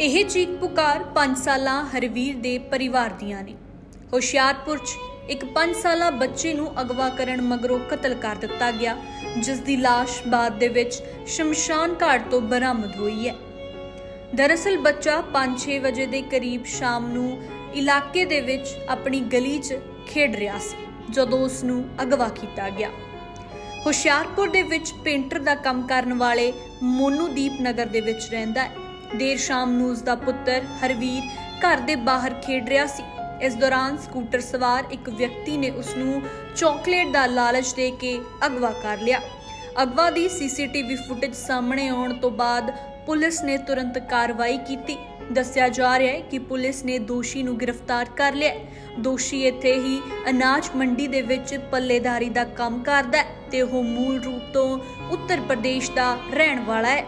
ਇਹ ਚੀਕ ਪੁਕਾਰ 5 ਸਾਲਾਂ ਹਰਵੀਰ ਦੇ ਪਰਿਵਾਰ ਦੀਆਂ ਨੇ। ਹੁਸ਼ਿਆਰਪੁਰ 'ਚ ਇੱਕ 5 ਸਾਲਾ ਬੱਚੇ ਨੂੰ ਅਗਵਾ ਕਰਨ ਮਗਰੋਂ ਕਤਲ ਕਰ ਦਿੱਤਾ ਗਿਆ ਜਿਸ ਦੀ ਲਾਸ਼ ਬਾਅਦ ਦੇ ਵਿੱਚ ਸ਼ਮਸ਼ਾਨ ਘਾਟ ਤੋਂ ਬਰਾਮਦ ਹੋਈ ਹੈ। ਦਰਅਸਲ ਬੱਚਾ 5-6 ਵਜੇ ਦੇ ਕਰੀਬ ਸ਼ਾਮ ਨੂੰ ਇਲਾਕੇ ਦੇ ਵਿੱਚ ਆਪਣੀ ਗਲੀ 'ਚ ਖੇਡ ਰਿਹਾ ਸੀ, ਜਦੋਂ ਉਸ ਨੂੰ ਅਗਵਾ ਕੀਤਾ ਗਿਆ। ਹੁਸ਼ਿਆਰਪੁਰ ਦੇ ਵਿੱਚ ਪੇਂਟਰ ਦਾ ਕੰਮ ਕਰਨ ਵਾਲੇ ਮੋਨੂਦੀਪ ਨਗਰ ਦੇ ਵਿੱਚ ਰਹਿੰਦਾ ਹੈ। ਦੇਰ ਸ਼ਾਮ ਨੂੰ ਉਸ ਦਾ ਪੁੱਤਰ ਹਰਵੀਰ ਘਰ ਦੇ ਬਾਹਰ ਖੇਡ ਰਿਹਾ ਸੀ। ਇਸ ਦੌਰਾਨ ਸਕੂਟਰ ਸਵਾਰ ਇੱਕ ਵਿਅਕਤੀ ਨੇ ਉਸ ਨੂੰ ਚਾਕਲੇਟ ਦਾ ਲਾਲਚ ਦੇ ਕੇ ਅਗਵਾ ਕਰ ਲਿਆ। ਅਗਵਾ ਦੀ ਸੀਸੀਟੀਵੀ ਫੁਟੇਜ ਸਾਹਮਣੇ ਆਉਣ ਤੋਂ ਬਾਅਦ ਪੁਲਿਸ ਨੇ ਤੁਰੰਤ ਕਾਰਵਾਈ ਕੀਤੀ। ਦੱਸਿਆ ਜਾ ਰਿਹਾ ਹੈ ਕਿ ਪੁਲਿਸ ਨੇ ਦੋਸ਼ੀ ਨੂੰ ਗ੍ਰਿਫਤਾਰ ਕਰ ਲਿਆ ਦੋਸ਼ੀ ਇੱਥੇ ਹੀ ਅਨਾਜ ਮੰਡੀ ਦੇ ਵਿੱਚ ਪੱਲੇਦਾਰੀ ਦਾ ਕੰਮ ਕਰਦਾ ਹੈ ਤੇ ਉਹ ਮੂਲ ਰੂਪ ਤੋਂ ਉੱਤਰ ਪ੍ਰਦੇਸ਼ ਦਾ ਰਹਿਣ ਵਾਲਾ ਹੈ।